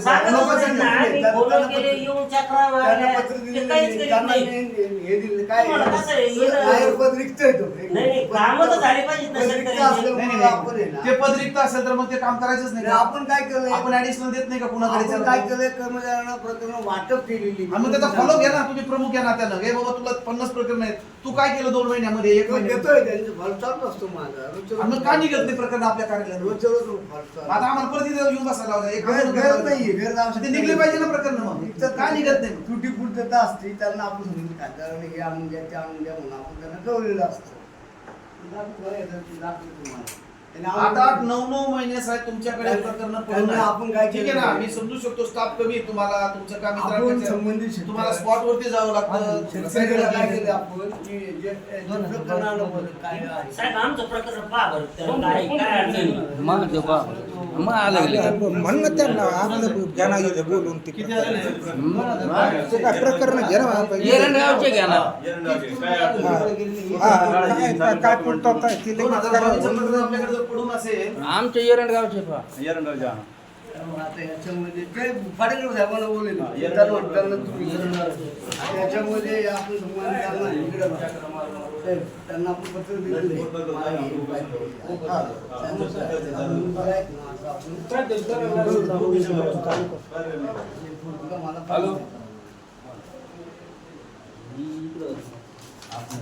Vaga não vai ना त्यांना, त्यांना येऊन चक्रा त्यांना. पत्र ते दिलेलं काहीच नाही, करीत त्यांना नाही. हे- हे दिलेलं काय तुम्हाला कसं आहे, हे- बाहेर पद रिक्त आहे तो. नाही, नाही, कामं तर झाली पाहिजेत ना पद रिक्त शेतकऱ्यांची. असल्यामुळे नाही, नाही, आपण आहे ना. ते पद रिक्त असेल तर मग ते काम करायचंच नाही नाही, आपण काय केलंय? आपण ऍडिशनल देत नाही का कुणाकडे आपण काय केलंय? कर्मचाऱ्यांना प्रकरण वाटप केलेली. आणि मग त्याचा फॉलो घ्या ना तुम्ही प्रमुख या नात्यानं. हे बाबा तुला पन्नास प्रकरण आहेत. तू काय केलं दोन महिन्यामध्ये? एक तो महिन्यात देतोय त्यांचं फल चालू असतो माझा. रोजच्या आणि मग का निघत नाही प्रकरण आपल्या कार्यालयात? रोजच्या रोज फल चालू. आता आम्हाला परत इथे येऊन बसायला लावलं. एक गैर- आम्हाला गैर नाहीये, गैर आवश्यक ते निघले पाहिजे ना प्रकरण मग? निघतात का निघत नाही? त्रुटी पूर्तता असते. त्यांना आपण समजून खात्यावर हे आणून द्या ते आणून द्या म्हणून आपण त्यांना कळलेलं असतं. तुम्हाला. आठ आठ नऊ नऊ महिने साहेब तुमच्याकडे प्रकरण आपण काय ठीक आहे? ना? मी समजू शकतो स्टाफ कमी आहे तुम्हाला. तुमचं काम संबंधित तुम्हाला स्पॉट वरती जावं लागतं. काय केलं आपण? की जे- जे प्रकरण आलं बरं, काय आहे. साहेब आमचं प्रकरण पहा बरं. त्याला काय काय अडचण आहे? मग आलं गेलं ना त्यांना आपलं बोलून ते काय प्रकरण घ्या ना पाहिजे. एरंडगावचे घ्या ना हा, हा, काय काय- काय पुरतात काय ते दोन लगेच हजार बावीसचं करावं. प्रकरण आपल्याकडे जर पडून असेल आमचे एरंडगावचे पहा त्यामुळे आता याच्यामध्ये ते फाटेकर साहेबांना बोलले त्यांना त्यांना तुम्ही आता याच्यामध्ये आपण संबंध त्यांना इकडे बघा. साहेब, त्यांना आपण पत्र दिलेलं आहे. मला हे पाहिजे. हा. त्यानुसार अजून बरं आहेत ना, असं आपण- तुला मला पाहिजे.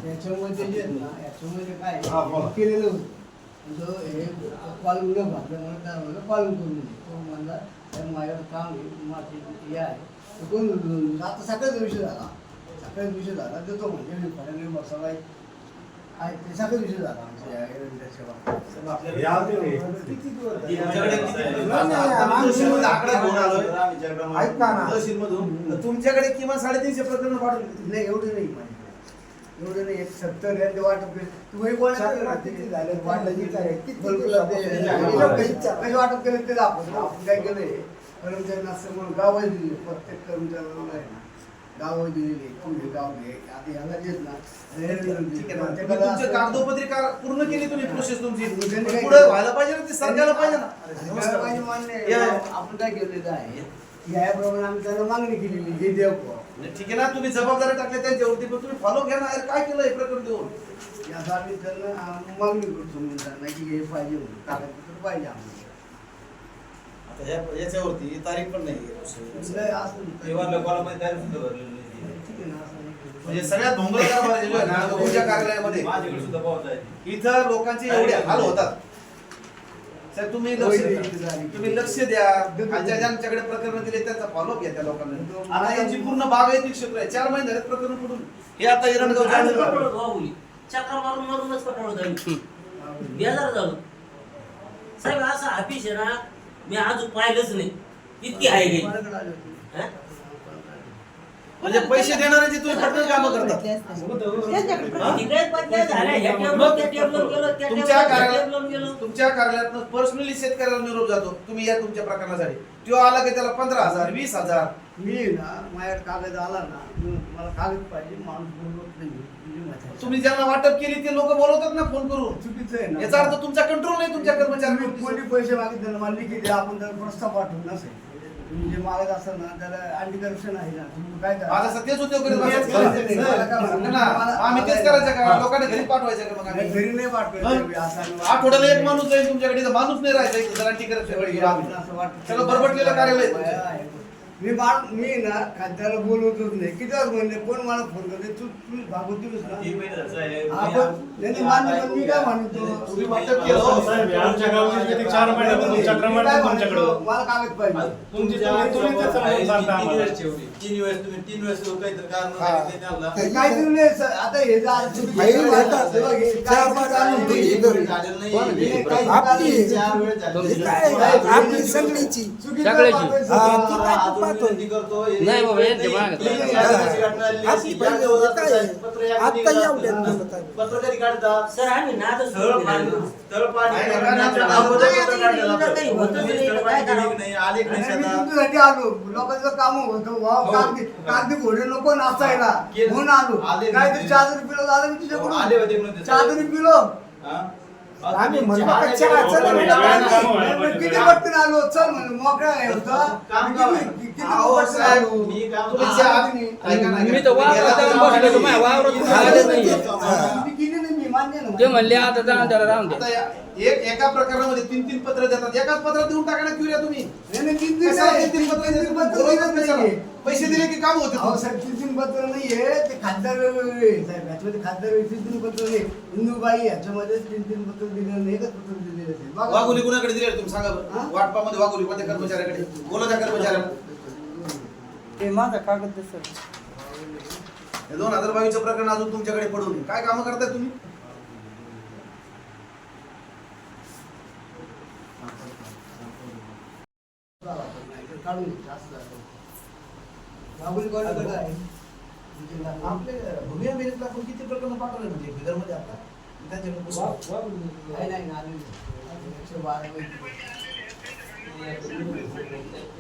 याच्यामध्ये जे ना याच्यामध्ये काय केलेलं होतं जो हे पालन न भागल्यामुळे काय म्हणलं पालन करून. तो म्हणला "साहेब, माझ्याकडे काम माझी हे आहे. तो कोण दिलं?" आता सकाळचा विषय झाला. सकाळचा विषय झाला. देतो म्हणजे मी फडणवीस आहे ते सकाळचा विषय झाला आमच्या? तुमच्याकडे तर किमान साडेतीनशे प्रकरण पाठवली नाही एवढे नाही एवढे एक सत्तर यांचे वाटप केले. तुम्ही कोणा किती झाले? वाटप कसे वाटप केले? ते दाखवतो. आपण काय केलंय? कर्मचाऱ्यांना समोर गाव दिली. प्रत्येक कर्मचाऱ्याला आहे ना. गाव दिलेली तुम्ही गाव घे आता ह्याला देत ना. ठीक आहे ना. तुम्ही तुमची कागदोपत्री का- पूर्ण केली तुम्ही प्रोसेस तुमची? पुढे? व्हायला पाहिजे ना ते सरकारला पाहिजे ना. पाहिजे मान्य. आपण काय केलेलं आहे? याप्रमाणे आम्ही त्यांना मागणी केलेली हे देव. नाही, ठीक आहे ना तुम्ही जबाबदारी टाकल्या त्यांच्यावरती पण तुम्ही फॉलो घ्या ना अरे काय केलं हे प्रकरण देऊन? यासाठी त्यांना आम्ही मागणी करतो म्हणजे त्यांना की हे पाहिजे म्हणून कागदपत्र पाहिजे आम्हाला. आता ह्या- याच्यावरती तारीख पण नाही असं नाही. ठीक आहे ना, असं नाही. म्हणजे सगळ्यात भोंगळ कारभार जो आहे ना तो तुमच्या कार्यालयामध्ये. इथं लोकांचे एवढे हाल होतात. साहेब तुम्ही लक्ष तुम्ही लक्ष द्या. खालच्या ज्यांच्याकडे प्रकरण दिले त्याचा फॉलोअप घ्या त्या लोकांना. आता यांची पूर्ण बागायती क्षेत्र आहे चार महिने झाले प्रकरण पडून हे आता जायचं चक्रा मारून मारूनच कटोळं झाली बेजार झालो. साहेब असं ऑफिस आहे ना मी अजून पाहिलंच नाही. इतकी आहे म्हणजे पैसे देणाऱ्यांची तुम्ही पटकन कामं करतात तुमच्या कार्यालयात तुमच्या कार्यालयात पर्सनली शेतकऱ्याला निरोप जातो. तुम्ही या तुमच्या प्रकरणासाठी. तो आला की त्याला पंधरा हजार वीस हजार. मी ना माझ्याकडे कागद आला ना मला कागद पाहिजे माणूस बोलवत नाही म्हणजे माझ्या- तुम्ही ज्यांना वाटप केली ते लोक बोलवतात ना फोन करून. चुकीचं आहे ना. याचा अर्थ तुमचा कंट्रोल नाही तुमच्या तुम्ही कर्मचाऱ्यांवर. कोणी पैसे मागितले मला लिखित द्या आपण त्याला प्रस्ताव पाठवून नसेल. तुम्ही जे मागत असाल ना त्याला अँटी करप्शन आहे ना तुम्ही काय करा? माझा सत्य उद्योग करीत तेच. करायचं. मला काय ना, आम्ही तेच करायचं का? लोकांना घरी पाठवायचं का मग नाही, आम्ही घरी नाही पाठवायचं असं आठवड्याला एक माणूस जाईल तुमच्याकडे इथं माणूस नाही राहायचा इथं जरा टिकत असं वाटतं सगळं बरबटलेलं कार्यालय आहे तुमचं. मी बाळ मी ना खाद्याला बोलवतच नाही. किती वेळा म्हणले कोण मला फोन करते तू तू भागवतीस ना आपण त्यांनी मान्य पण मी काय म्हणतो तुम्ही वाटप केलं हो. साहेब, आमच्या गावात किती चार महिन्यापासून काय तुमच्याकडं म्हणतो, मला कागद पाहिजे. तुमची तुम्ही तुम्ही ते समजून सांगता आम्हाला. तीन वेळेस तुम्ही तीन वेळेस काहीतरी कारण. सांगितले त्यांना. ते- काय दिलं नाही सर. आता हे आज तुम्ही बघ, हे काय चार पाच आणून झालेलं नाही. हे काही आपली काय चार हे आपली सगळीची. चुकीचं सगळ्याची. हा, ती काय पाहतो? नाही बाबा, यांच्या मागं. आपली काय आहे? आता. एवढ्यात आहे. काढतात सर आम्ही नाद पाणी पाणी नाही, नाही, नाही, अगोदर. काही होतच काय करावं? नाही आले की नाही आणि मी शेतात. तुमच्यासाठी आलो लोकांचं काम होतं वाव हो. कागदी कागदी घोडे नको नाचायला केलं. म्हणून आलो आले नाही. तरी चादरी पिलो झालं मी हो, आले होते तुझ्याकडून म्हणून ते चादरी पिलो हा? आम्ही म्हणलो का चला चला नाही, बेटा, नाही, बाई. नाही. मी किती पटकन आलो चल म्हणलं मोकळा आहे हा, ते म्हणले आता जाऊन त्याला राहून एक एका प्रकरणामध्ये तीन तीन पत्र देतात. एकाच पत्रात देऊन टाका ना क्युरिया तुम्ही. तीन तीन तीन पत्र. पैसे दिले की काम होते पत्र नाहीये ते खासदार वेगवेगळे आहे, साहेब याच्यामध्ये खासदार तीन तीन पत्र नाही हिंदूबाई याच्यामध्ये तीन तीन पत्र दिलेलं नाही एकच पत्र दिलेलं आहे. बघा. वाघोली कुणाकडे दिले तुम्ही सांगा हा? बरं वाटपामध्ये वाघोली कोणत्या कर्मचाऱ्याकडे बोला त्या कर्मचाऱ्याला हे माझा कागद सर हे दोन हजार बावीसचं प्रकरण अजून तुमच्याकडे पडून आहे. काय कामं करताय तुम्ही काढून घ्यायचं, असं. राहुल गांधीकडे आहे. म्हणजे आपले भूमी अभिनेतला आपण किती प्रकरण पाठवले म्हणजे बिदरमध्ये आता त्यांच्याकडे पुस्तक. नाही, नाही, नाही. एकशे बारा पैकी.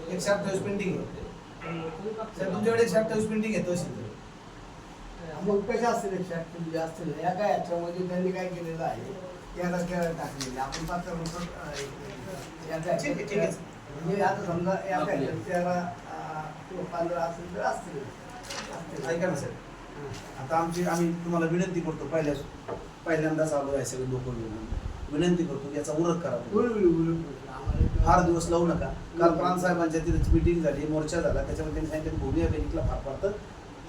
एकशे अठ्ठावीस पेंटिंग साहेब, तुमच्याकडे एकशे अठ्ठावीस पेंटिंग आहे तहसील मग कसे असतील एकशे अठ्ठावीस जास्त नाही या काय याच्यामध्ये त्यांनी काय केलेलं आहे त्याला केळं टाकलेलं आपण पात्र. म्हणजे आता समजा या काय त्याला पंधरा असेल तर असतील असतील. ऐका ना साहेब आता आमची आम्ही तुम्हाला विनंती करतो पहिल्या पहिल्यांदाच आलो आहे सगळे लोक विनंती करतो याचा उरक करा फार दिवस लावू नका. काल प्रांत साहेबांच्या तिथे मिटिंग झाली मोर्चा झाला. त्याच्यामध्ये त्यांनी सांगितलं भूमी अभिनेतला फार फार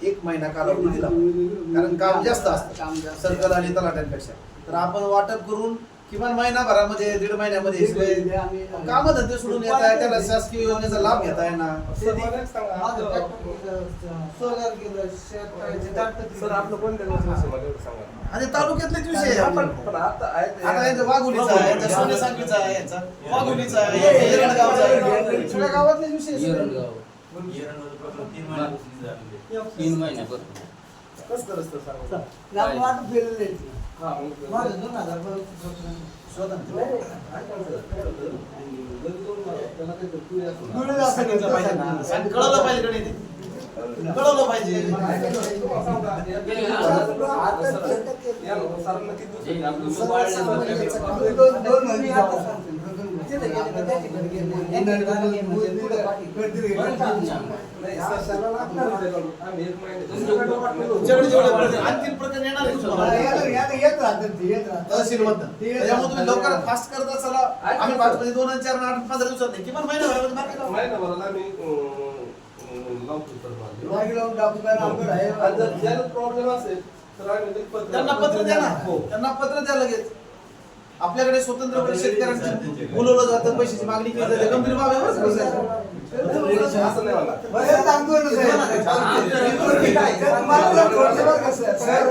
एक महिना कालावधी दिला. कारण काम जास्त असतं. सर्कल आणि तलाट्यांपेक्षा तर आपण वाटप करून किमान महिनाभरामध्ये दीड महिन्यामध्ये आम्ही- काम धंदे सोडून येत आहे त्याला शासकीय योजनेचा लाभ घेता येणार आणि तालुक्यातलेच विषय आहे. आपण पण आता वाघोलीचा आहे यांचा सोनेसांगीचा आहे यांचा वाघोलीचा आहे यांचा येरंडगावचा आहे. सगळ्या गावातलेच विषय. तीन महिन्यापासून कसं करत. हा कळवलं पाहिजे? कळवलं पाहिजे सरांना किती दिवसांनी प्रकरण- येणार येत तहसील त्याच्यामुळे तुम्ही लवकर फास्ट करता चला आम्ही पाच म्हणजे दोन चार आठ पंधरा दिवसात नाही किमान महिनाभरामध्ये आम्ही मागे. लावून टाकू जर प्रॉब्लेम असेल तर त्यांना पत्र द्या ना हो त्यांना पत्र द्या लगेच आपल्याकडे स्वतंत्रपणे शेतकऱ्यांची बोलवलं जातं पैशाची मागणी केली जाते गंभीर बाब आहे बरं का? असं नाही मला बरं, सांगतो ना साहेब. सर.